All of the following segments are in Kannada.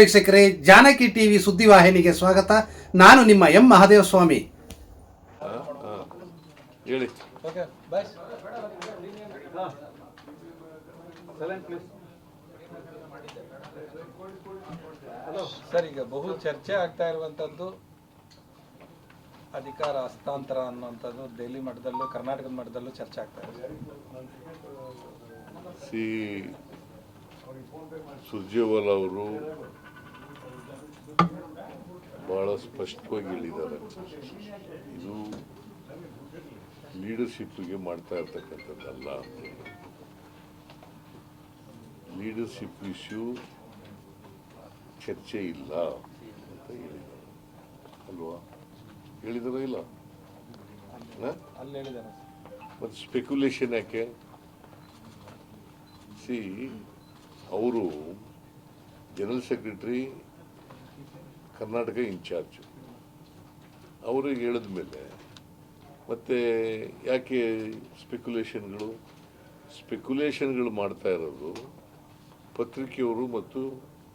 ವೀಕ್ಷಕರೇ ಜಾನಕಿ ಟಿವಿ ಸುದ್ದಿವಾಹಿನಿಗೆ ಸ್ವಾಗತ. ನಾನು ನಿಮ್ಮ ಎಂ ಓಕೆ ಬಾಯ್ ಸರ್ ಈಗ ಬಹು ಚರ್ಚೆ ಆಗ್ತಾ ಇರುವಂತದ್ದು ಅಧಿಕಾರ ಹಸ್ತಾಂತರ ಅನ್ನುವಂಥದ್ದು ದೆಹಲಿ ಮಟ್ಟದಲ್ಲೂ ಕರ್ನಾಟಕ ಮಟ್ಟದಲ್ಲೂ ಚರ್ಚೆ ಆಗ್ತಾ ಇದೆ. ಸಿ. ಸುರ್ಜೇವಾಲ ಅವರು ಬಹಳ ಸ್ಪಷ್ಟವಾಗಿ ಹೇಳಿದ್ದಾರೆ ಇದು ಲೀಡರ್ಶಿಪ್ಗೆ ಮಾಡ್ತಾ ಇರ್ತಕ್ಕಂಥದ್ದಲ್ಲ ಲೀಡರ್ಶಿಪ್ ಇಶ್ಯೂ ಚರ್ಚೆ ಇಲ್ಲ ಅಂತ ಹೇಳಿದ್ದಾರೆ. ಅಲ್ವಾ? ಹೇಳಿದಾರ ಇಲ್ಲ? ಮತ್ತು ಸ್ಪೆಕ್ಯುಲೇಷನ್ ಯಾಕೆ? ಸಿ ಅವರು ಜನರಲ್ ಸೆಕ್ರೆಟರಿ ಕರ್ನಾಟಕ ಇನ್ಚಾರ್ಜು. ಅವರು ಹೇಳಿದ ಮೇಲೆ ಮತ್ತೆ ಯಾಕೆ ಸ್ಪೆಕ್ಯುಲೇಷನ್ಗಳು? ಸ್ಪೆಕ್ಯುಲೇಷನ್ಗಳು ಮಾಡ್ತಾ ಇರೋದು ಪತ್ರಿಕೆಯವರು ಮತ್ತು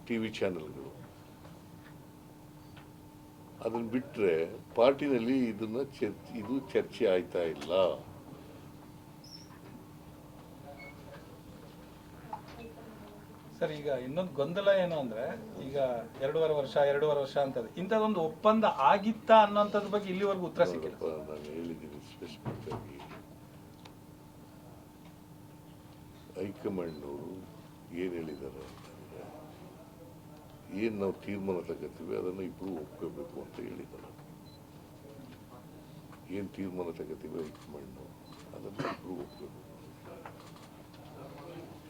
ಟಿ ವಿ ಚಾನೆಲ್ಗಳು. ಅದನ್ನು ಬಿಟ್ಟರೆ ಪಾರ್ಟಿನಲ್ಲಿ ಇದನ್ನು ಚರ್ಚೆ, ಇದು ಚರ್ಚೆ ಆಯ್ತಾ ಇಲ್ಲ? ಸರ್, ಈಗ ಇನ್ನೊಂದು ಗೊಂದಲ ಏನು ಅಂದ್ರೆ, ಈಗ ಎರಡೂವರೆ ವರ್ಷ ಎರಡೂವರೆ ವರ್ಷ ಅಂತ ಇಂಥದ್ದೊಂದು ಒಪ್ಪಂದ ಆಗಿತ್ತಾ ಅನ್ನೋಂಥದ್ ಬಗ್ಗೆ ಇಲ್ಲಿವರೆಗೂ ಉತ್ತರ ಸಿಕ್ಕಿಲ್ಲ. ನಾನು ಹೇಳಿದ್ದೀನಿ ಸ್ಪೆಸಿಫಿಕ್ ಹೈಕಮಾಂಡ್ನವರು ಏನು ಹೇಳಿದ್ದಾರೆ ಅಂತಂದ್ರೆ, ಏನು ನಾವು ತೀರ್ಮಾನ ತಗೋತೀವಿ, ಅದನ್ನು ಇಬ್ಬರು ಒಪ್ಕೋಬೇಕು ಅಂತ ಹೇಳಿದ್ದಾರೆ. ಏನು ತೀರ್ಮಾನ ತಗೋತೀವಿ ಹೈಕಮಾಂಡ್ನವರು ಅದನ್ನು ಇಬ್ಬರು ಒಪ್ಕೋಬೇಕು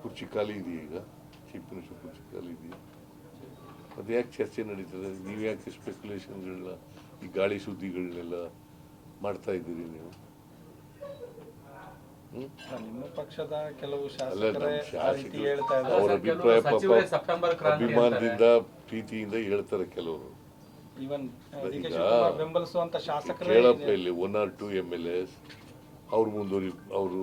ಕುರ್ಚಿ ಖಾಲಿ ಇದೆಯಾ ಈಗ? ಚೀಫ್ ಮಿನಿಸ್ಟರ್ ಕುರ್ಚಿ ಖಾಲಿ ಇದೆಯಾ ಅದು ಯಾಕೆ ಚರ್ಚೆ ನಡೀತದೆ? ನೀವು ಯಾಕೆ ಸ್ಪೆಕ್ಯುಲೇಷನ್ಗಳನ್ನ ಈ ಗಾಳಿ ಸುದ್ದಿಗಳನ್ನೆಲ್ಲ ಮಾಡ್ತಾ ಇದ್ದೀರಿ ನೀವು? ನಿಮ್ಮ ಪಕ್ಷದ ಕೆಲವು ಅವ್ರ ಇದ್ದಾರೆ ಅಭಿಪ್ರಾಯ ಪಾಪ ಸೆಪ್ಟೆಂಬರ್ ಕ್ರಾಂತಿ ಅಭಿಮಾನದಿಂದ ಪ್ರೀತಿಯಿಂದ ಹೇಳ್ತಾರೆ ಕೆಲವರು. ಕೇಳಪ್ಪ ಇಲ್ಲಿ one or two M L S ಅವ್ರು ಮುಂದುವರಿ ಅವರು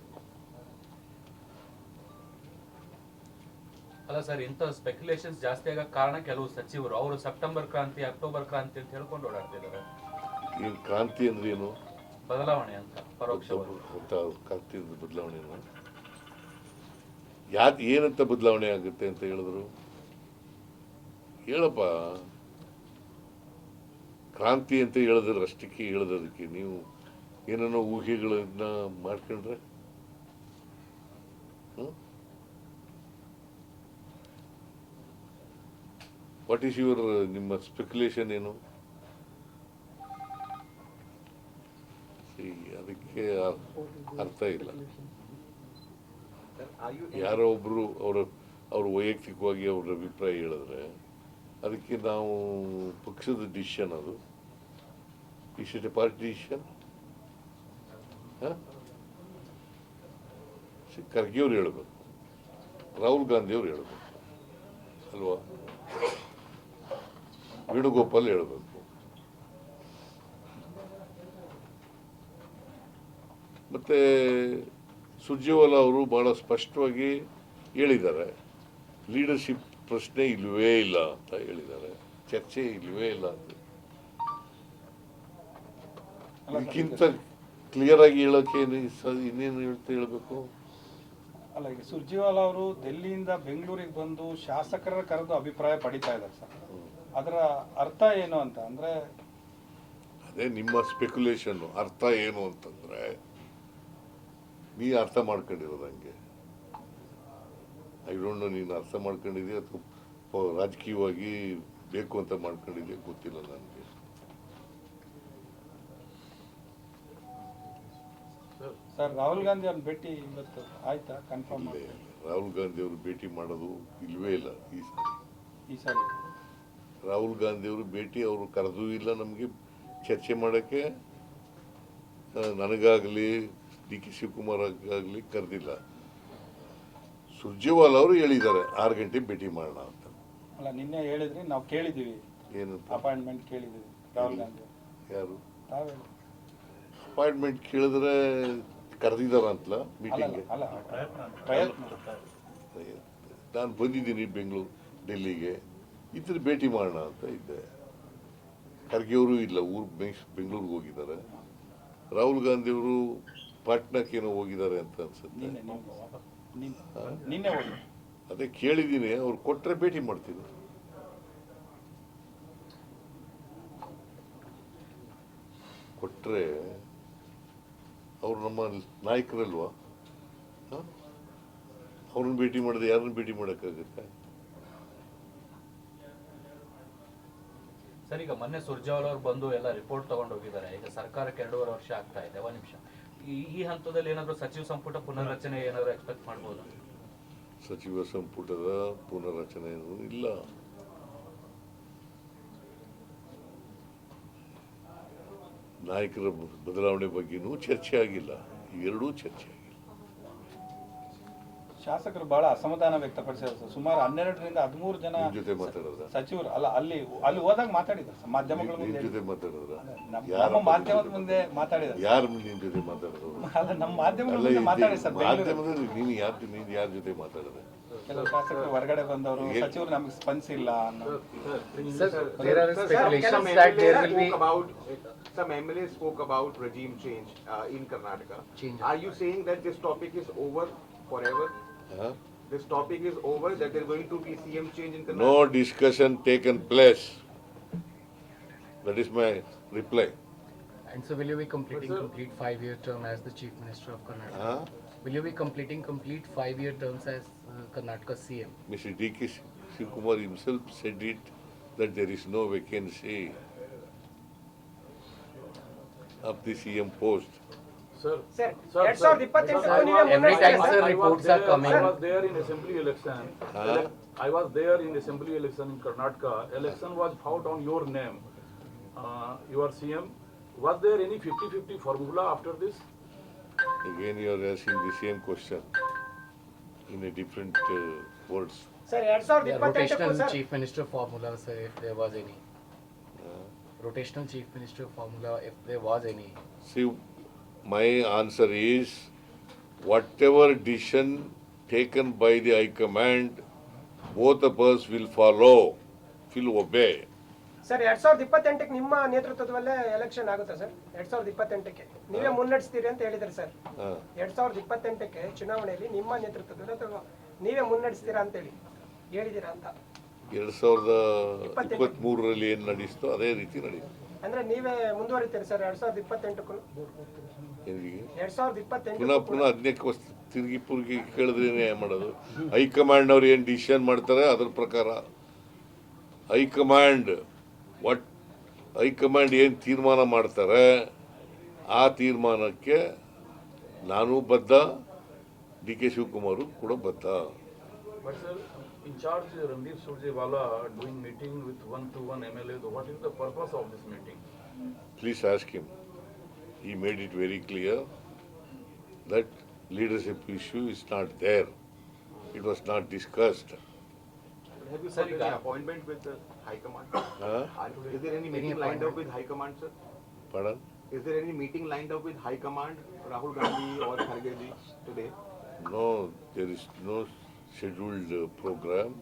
ಅಲ್ಲ ಸರ್ ಇಂಥ ಸ್ಪೆಕ್ಯುಲೇಷನ್ಸ್ ಜಾಸ್ತಿ ಆಗ ಕಾರಣ ಕೆಲವು ಸಚಿವರು. ಅವರು ಸೆಪ್ಟೆಂಬರ್ ಕ್ರಾಂತಿ ಅಕ್ಟೋಬರ್ ಕ್ರಾಂತಿ ಅಂತ ಹೇಳ್ಕೊಂಡು ಓಡಾಡ್ತಿದ್ದಾರೆ. ಈ ಕ್ರಾಂತಿ ಅಂದ್ರೆ ಏನು? ಬದಲಾವಣೆ ಅಂತ ಪರೋಕ್ಷವಾಗಿ ಅಂತ ಕ್ರಾಂತಿ ಬದಲಾವಣೆ ಯಾಕೆ ಏನಂತ ಬದಲಾವಣೆ ಆಗುತ್ತೆ ಅಂತ ಹೇಳಿದ್ರು? ಹೇಳಪ್ಪ. ಕ್ರಾಂತಿ ಅಂತ ಹೇಳಿದ್ರೆ ಅಷ್ಟಕ್ಕೆ ಹೇಳದಕ್ಕೆ ನೀವು ಏನೇನೋ ಊಹೆಗಳನ್ನ ಮಾಡ್ಕೊಂಡ್ರೆ? ವಾಟ್ ಈಸ್ ಯುವರ್ ನಿಮ್ಮ ಸ್ಪೆಕ್ಯುಲೇಷನ್ ಏನು? ಅದಕ್ಕೆ ಅರ್- ಅರ್ಥ ಇಲ್ಲ. ಯಾರೋ ಒಬ್ರು ಅವರ, ಅವ್ರ ವೈಯಕ್ತಿಕವಾಗಿ ಅವ್ರ ಅಭಿಪ್ರಾಯ ಹೇಳಿದ್ರೆ, ಅದಕ್ಕೆ ನಾವು ಪಕ್ಷದ ಡಿಸಿಷನ್ ಅದು. Is it a party decision Kharge ಅವ್ರು ಹೇಳ್ಬೇಕು. ರಾಹುಲ್ ಗಾಂಧಿಯವ್ರು ಹೇಳ್ಬೇಕು. ಅಲ್ವಾ? ವೇಣುಗೋಪಾಲ್ ಹೇಳಬೇಕು. ಮತ್ತೆ ಸುರ್ಜೇವಾಲ ಅವರು ಬಹಳ ಸ್ಪಷ್ಟವಾಗಿ ಹೇಳಿದ್ದಾರೆ. ಲೀಡರ್ಶಿಪ್ ಪ್ರಶ್ನೆ ಇಲ್ಲವೇ ಇಲ್ಲ ಅಂತ ಹೇಳಿದ್ದಾರೆ. ಚರ್ಚೆ ಇಲ್ಲವೇ ಇಲ್ಲ ಅಂತ. ಇದಕ್ಕಿಂತ ಕ್ಲಿಯರ್ ಆಗಿ ಹೇಳೋಕೆ ಇನ್ನೇನು ಹೇಳ್ತಾ ಹೇಳಬೇಕು? ಅಲ್ಲ ಈಗ ಸುರ್ಜಿವಾಲಾ ಅವರು ದೆಲ್ಲಿಯಿಂದ ಬೆಂಗಳೂರಿಗೆ ಬಂದು ಶಾಸಕರ ಕರೆದು ಅಭಿಪ್ರಾಯ ಪಡಿತಾ ಇದ್ದಾರೆ ಸರ್. ಅದರ ಅರ್ಥ ಏನು ಅಂತ ಅಂದ್ರೆ ಅದೇ ನಿಮ್ಮ ಸ್ಪೆಕ್ಯುಲೇಷನ್ ಅರ್ಥ ಏನು ಅಂತಂದ್ರೆ ನೀ ಅರ್ಥ ಮಾಡ್ಕೊಂಡಿರೋದಂಗೆ ಐ ಡೋಂಟ್ ನೋ ನೀನು ಅರ್ಥ ಮಾಡ್ಕೊಂಡಿದ್ಯಾ ಅಥವಾ ರಾಜಕೀಯವಾಗಿ ಬೇಕು ಅಂತ ಮಾಡ್ಕೊಂಡಿದ್ಯಾ ಗೊತ್ತಿಲ್ಲ ನನಗೆ. ಸರ್. ರಾಹುಲ್ ಗಾಂಧಿ ಅವ್ರನ್ನ ಭೇಟಿ ಇವತ್ತು ಆಯ್ತಾ? ಕನ್ಫರ್ಮ್ ರಾಹುಲ್ ಗಾಂಧಿ ಅವರು ಭೇಟಿ ಮಾಡೋದು ಇಲ್ವೇ ಇಲ್ಲ ಈ ಸಾರಿ ಈ ಸಾರಿ ರಾಹುಲ್ ಗಾಂಧಿ ಅವರು ಭೇಟಿ ಅವರು ಕರೆದೂ ಇಲ್ಲ ನಮಗೆ ಚರ್ಚೆ ಮಾಡೋಕ್ಕೆ. ನನಗಾಗಲಿ ಡಿ ಕೆ ಶಿವಕುಮಾರ್ ಆಗಲಿ ಕರೆದಿಲ್ಲ. ಸುರ್ಜೇವಾಲ್ ಅವರು ಹೇಳಿದ್ದಾರೆ ಆರು ಗಂಟೆ ಭೇಟಿ ಮಾಡೋಣ ಅಂತ. ಅಲ್ಲ ನಿನ್ನೆ ಹೇಳಿದ್ರಿ ನಾವು ಕೇಳಿದ್ದೀವಿ. ಏನು? ಅಪಾಯಿಂಟ್ಮೆಂಟ್ ರಾಹುಲ್ ಗಾಂಧಿ ಯಾರು? ಅಪಾಯಿಂಟ್ಮೆಂಟ್ ಕೇಳಿದ್ರೆ ಕರೆದಿದ್ದಾರೆ ಅಂತಲ್ಲ ಮೀಟಿಂಗ್ಗೆ? ನಾನು ಬಂದಿದ್ದೀನಿ ಬೆಂಗಳೂರು ಡೆಲ್ಲಿಗೆ. ಇದ್ರ ಭೇಟಿ ಮಾಡೋಣ ಅಂತ ಇದ್ದೆ. ಖರ್ಗೆಯವರು ಇಲ್ಲ ಊರು ಬೆಂಗಳೂರಿಗೆ ಹೋಗಿದ್ದಾರೆ. ರಾಹುಲ್ ಗಾಂಧಿ ಅವರು ಪಾಟ್ನಾಕ್ಕೆ ಏನೋ ಹೋಗಿದ್ದಾರೆ ಅಂತ ಅನ್ಸುತ್ತೆ. ಅದೇ ಕೇಳಿದ್ದೀನಿ ಅವ್ರು ಕೊಟ್ಟರೆ ಭೇಟಿ ಮಾಡ್ತೀನಿ. ಕೊಟ್ಟರೆ ಅವ್ರು ನಮ್ಮ ನಾಯಕರಲ್ವಾ? ಹ? ಅವ್ರನ್ನ ಭೇಟಿ ಮಾಡಿದ್ರೆ ಯಾರನ್ನ ಭೇಟಿ ಮಾಡೋಕ್ಕಾಗುತ್ತೆ? ಸರ್, ಈಗ ಮೊನ್ನೆ ಸುರ್ಜಾವಲ್ ಅವರು ಬಂದು ಎಲ್ಲ ರಿಪೋರ್ಟ್ ತಗೊಂಡು ಹೋಗಿದ್ದಾರೆ. ಈಗ ಸರ್ಕಾರಕ್ಕೆ ಎರಡೂವರೆ ವರ್ಷ ಆಗ್ತಾ ಇದೆ. ಒಂದು ನಿಮಿಷ. ಈ ಹಂತದಲ್ಲಿ ಏನಾದರೂ ಸಚಿವ ಸಂಪುಟ ಪುನರ್ರಚನೆ ಏನಾದರೂ ಎಕ್ಸ್ಪೆಕ್ಟ್ ಮಾಡ್ಬೋದು? ಸಚಿವ ಸಂಪುಟದ ಪುನರ್ರಚನೆ ಇಲ್ಲ. ನಾಯಕರ ಬದಲಾವಣೆ ಬಗ್ಗೆನೂ ಚರ್ಚೆ ಆಗಿಲ್ಲ. ಎರಡೂ ಚರ್ಚೆ ಶಾಸಕರು ಬಹಳ ಅಸಮಾಧಾನ ವ್ಯಕ್ತಪಡಿಸಿದ್ರು ಸರ್. ಸುಮಾರು ಹನ್ನೆರಡರಿಂದ ಹದಿಮೂರು ಜನ ನಿಮ್ ಜೊತೆ ಮಾತಾಡಿದ್ರ ಸಚಿವರು ಅಲ್ಲ ಅಲ್ಲಿ ಅಲ್ಲಿ ಹೋದಾಗ ಮಾತಾಡಿದ್ರು ಸರ್. ಮಾಧ್ಯಮಗಳ ನಿಮ್ ಮುಂದೆ ಜೊತೆ ಮಾತಾಡಿದ್ರ ನಮ್ಮ ನಮ್ಮ ಮಾಧ್ಯಮದ ಮುಂದೆ? ಮಾತಾಡಿದ್ರು ಯಾರು ನಿಮ್ ಜೊತೆ ಮಾತಾಡಿದ್ರು ಅಲ್ಲ ನಮ್ಮ ಮಾಧ್ಯಮಗಳ ಅಲ್ಲ ಮುಂದೆ ಮಾತಾಡಿ ಸರ್ ಬೆಂಗಳೂರು. ಮಾಧ್ಯಮದಲ್ಲಿ ನೀನು ಯಾರ ನೀನು ಯಾರ ಜೊತೆ ಮಾತಾಡೋದು? ಕೆಲವು ಶಾಸಕರು ಹೊರಗಡೆ ಬಂದವರು ಸಚಿವರು ನಮಗೆ ಸ್ಪಂದಿಸಿಲ್ಲ ಅನ್ನೋ Sir, there are Sir, speculations some that there MLAs will be some MLAs spoke about regime change uh, in Karnataka. Change. Are you saying that this topic is over forever? Huh? This topic is over, that there's going to be CM change in Karnataka. No discussion taken place. That is my reply. And so will you be completing complete five-year term as the Chief Minister of Karnataka? Huh? Will you be completing complete five-year terms as uh, Karnataka CM? Mr. D.K. Shivkumar himself said it, that there is no vacancy of the CM post. Sir, sir Sir, ಎರಡ್ sir, ಸಾವಿರದ ಇಪ್ಪತ್ತೆಂಟಕ್ಕೂ sir, ನೀವೇ Every ಮುನ್ನಡೆಸ್ತೀರಾ time, sir? sir, I was reports are there- coming. I was there in assembly election. Huh? Elec- I was there in assembly election in Karnataka. Election was fought on your name. Uh, you are CM. Was there any 50-50 formula after this? Again, you are asking the same question in a different uh, words. Sir ಎರಡ್ ಸಾವಿರದ The ಇಪ್ಪತ್ತೆಂಟಕ್ಕೂ rotational sir Chief Minister formula, sir, if there was any. Rotational Chief Minister formula, if there was any. See, my answer is whatever decision taken by the High Command, both of us will follow, will obey. Sir ಎರಡ್ ಸಾವಿರದ ಇಪ್ಪತ್ತೆಂಟಕ್ಕೆ ನಿಮ್ಮ ನೇತೃತ್ವದಲ್ಲೇ ಎಲೆಕ್ಷನ್ ಆಗುತ್ತೆ ಸರ್ ಎರಡ್ ಸಾವಿರದ ಇಪ್ಪತ್ತೆಂಟಕ್ಕೆ. ನೀವೇ ಮುನ್ನಡೆಸ್ತೀರಿ ಅಂತ ಹೇಳಿದ್ರಿ ಸರ್ ಎರಡ್ ಸಾವಿರದ ಇಪ್ಪತ್ತೆಂಟಕ್ಕೆ ಚುನಾವಣೆಯಲ್ಲಿ ನಿಮ್ಮ ನೇತೃತ್ವದಲ್ಲಿ ಅಥವಾ ನೀವೇ ಮುನ್ನಡೆಸ್ತೀರಾ ಅಂತೇಳಿ ಹೇಳಿದ್ದೀರಾ ಅಂತ? ಎರಡು ಸಾವಿರದ ಇಪ್ಪತ್ತ್ ಮೂರರಲ್ಲಿ ಏನು ನಡೀಸ್ತೋ ಅದೇ ರೀತಿ ನಡೀತು ಅಂದ್ರೆ ನೀವೇ ಮುಂದುವರಿತೀರಿ ಸರ್ ಎರಡ್ ಸಾವಿರದ ಇಪ್ಪತ್ತೆಂಟಕ್ಕೂ ಎರಡ್ ಸಾವಿರದ ಇಪ್ಪತ್ತೆಂಟು ಪುನಃ ಪುನಃ ವರ್ಷ ತಿರುಗಿ ಪುರುಗಿ ಕೇಳಿದ್ರೆ ಏನು ಮಾಡೋದು? ಹೈಕಮಾಂಡ್ ಅವ್ರು ಏನು ಡಿಸಿಷನ್ ಮಾಡ್ತಾರೆ ಅದ್ರ ಪ್ರಕಾರ. ಹೈಕಮಾಂಡ್ ವಾಟ್ ಹೈಕಮಾಂಡ್ ಏನು ತೀರ್ಮಾನ ಮಾಡ್ತಾರೆ ಆ ತೀರ್ಮಾನಕ್ಕೆ ನಾನು ಬದ್ಧ ಡಿ ಕೆ ಶಿವಕುಮಾರು ಕೂಡ ಬದ್ಧ. In charge Randeep Surjewala doing meeting with one-to-one MLA. So, What is the purpose of this meeting? Please ask him. He made it very clear that leadership issue is not there. It was not discussed. Have you sir, any appointment with the High Command? Huh? Is there any meeting lined up with High Command, sir? Pardon? Is there any meeting lined up with High Command, Rahul Gandhi or Kharge today? No, there is no scheduled uh, program.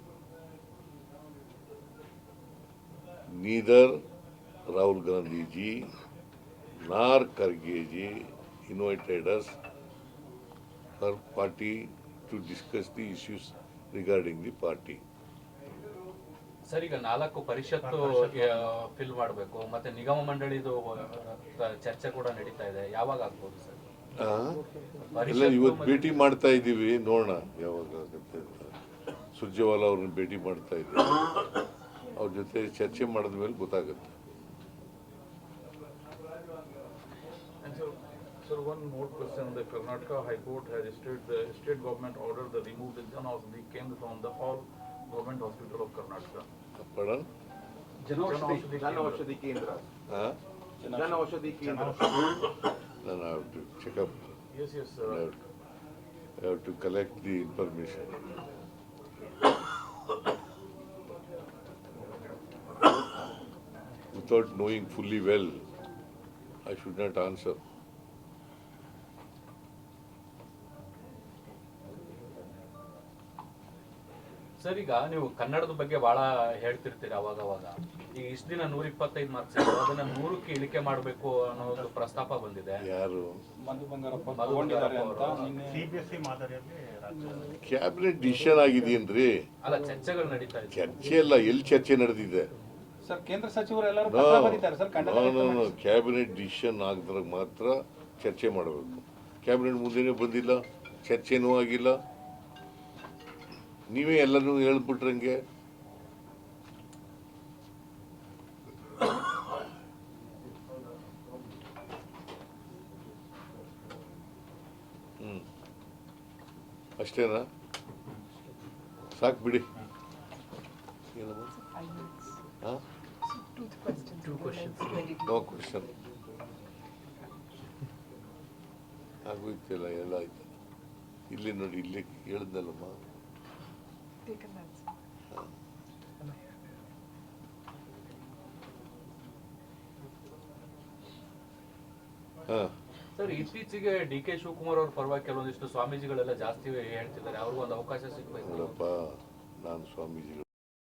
Neither Rahul Gandhi ji nor Karge ji invited us her party to discuss the issues regarding the party. Sir ಈಗ ನಾಲ್ಕು ಪರಿಷತ್ತು ಫಿಲ್ ಮಾಡಬೇಕು ಮತ್ತೆ ನಿಗಮ ಮಂಡಳಿದು ಚರ್ಚೆ ಕೂಡ ನಡೀತಾ ಇದೆ ಯಾವಾಗ ಆಗ್ಬೋದು ಸರ್ ಆ? ಪರಿಷತ್ತು ಎಲ್ಲ ಇವತ್ತು ಮತ್ತೆ- ಭೇಟಿ ಮಾಡ್ತಾ ಇದ್ದೀವಿ ನೋಡೋಣ ಯಾವಾಗ ಆಗುತ್ತೆ ಅಂತ ಸುರ್ಜೇವಾಲ ಅವ್ರನ್ನ ಭೇಟಿ ಮಾಡ್ತಾ ಇದ್ದೀವಿ ಅವ್ರ ಜೊತೆ ಚರ್ಚೆ ಮಾಡಿದ ಮೇಲೆ ಗೊತ್ತಾಗುತ್ತೆ And so, sir, one more question, the Karnataka High Court has stated, the state government ordered the removed Jan Aushadhi came from the all government hospital of Karnataka. ಪಡನ್ Jan Aushadhi Jan Kendra. Aushadhi Kendra. ಆ? Jan Aushadhi Kendra. then I have to check up. Yes, yes, sir. I have to, I have to collect the information. Without knowing fully well, I should not answer. Sir ಈಗ ನೀವು ಕನ್ನಡದ ಬಗ್ಗೆ ಬಹಳ ಹೇಳ್ತಿರ್ತೀರಿ ಅವಾಗ ಅವಾಗ ಈಗ ಇಷ್ಟ ದಿನ ನೂರ ಇಪ್ಪತ್ತೈದು ಮಾರ್ಕ್ಸ್ ಅದನ್ನ ನೂರಕ್ಕೆ ಇಳಿಕೆ ಮಾಡಬೇಕು ಅನ್ನೋ ಒಂದು ಪ್ರಸ್ತಾಪ ಬಂದಿದೆ. ಯಾರು? ಕ್ಯಾಬಿನೆಟ್ ಡಿಸಿಷನ್ ಆಗಿದೆಯೇನ್ರಿ? ಅಲ್ಲ ಚರ್ಚೆಗಳು ನಡೀತಾ ಇದೆ. ಚರ್ಚೆ ಅಲ್ಲ ಎಲ್ಲಿ ಚರ್ಚೆ ನಡೆದಿದೆ? ಸರ್ ಕೇಂದ್ರ ಸಚಿವರು ಎಲ್ಲರೂ ನೋ ಪತ್ರ ಬರೀತಾರೆ ಸರ್ ಕ್ಯಾಬಿನೆಟ್ ಡಿಸಿಷನ್ ಆಗದ್ರಾಗ ಮಾತ್ರ ಚರ್ಚೆ ಮಾಡಬೇಕು. ಕ್ಯಾಬಿನೆಟ್ ಮುಂದೆನೇ ಬಂದಿಲ್ಲ ಚರ್ಚೆನೂ ಆಗಿಲ್ಲ. ನೀವೇ ಎಲ್ಲರೂ ಹೇಳ್ಬಿಟ್ರಂಗೆ. ಅಷ್ಟೇನಾ? ಸಾಕು ಬಿಡಿ. ನೋ ಕ್ವಶನ್ ಆಗೋಯ್ತಿಲ್ಲ ಎಲ್ಲ ಆಯ್ತು. ಇಲ್ಲಿ ನೋಡಿ ಇಲ್ಲಿ ಹಾ ಸರ್ ಇತ್ತೀಚೆಗೆ ಡಿ ಕೆ ಶಿವಕುಮಾರ್ ಅವ್ರ ಪರವಾಗಿ ಕೆಲವೊಂದಿಷ್ಟು ಸ್ವಾಮೀಜಿಗಳೆಲ್ಲ ಜಾಸ್ತಿ ಹೇಳ್ತಿದ್ದಾರೆ. ಅವ್ರಿಗೂ ಒಂದು ಅವಕಾಶ ಸಿಗ್ಬೇಕು. ನೋಡಪ್ಪ ನಾನು ಸ್ವಾಮೀಜಿಗಳು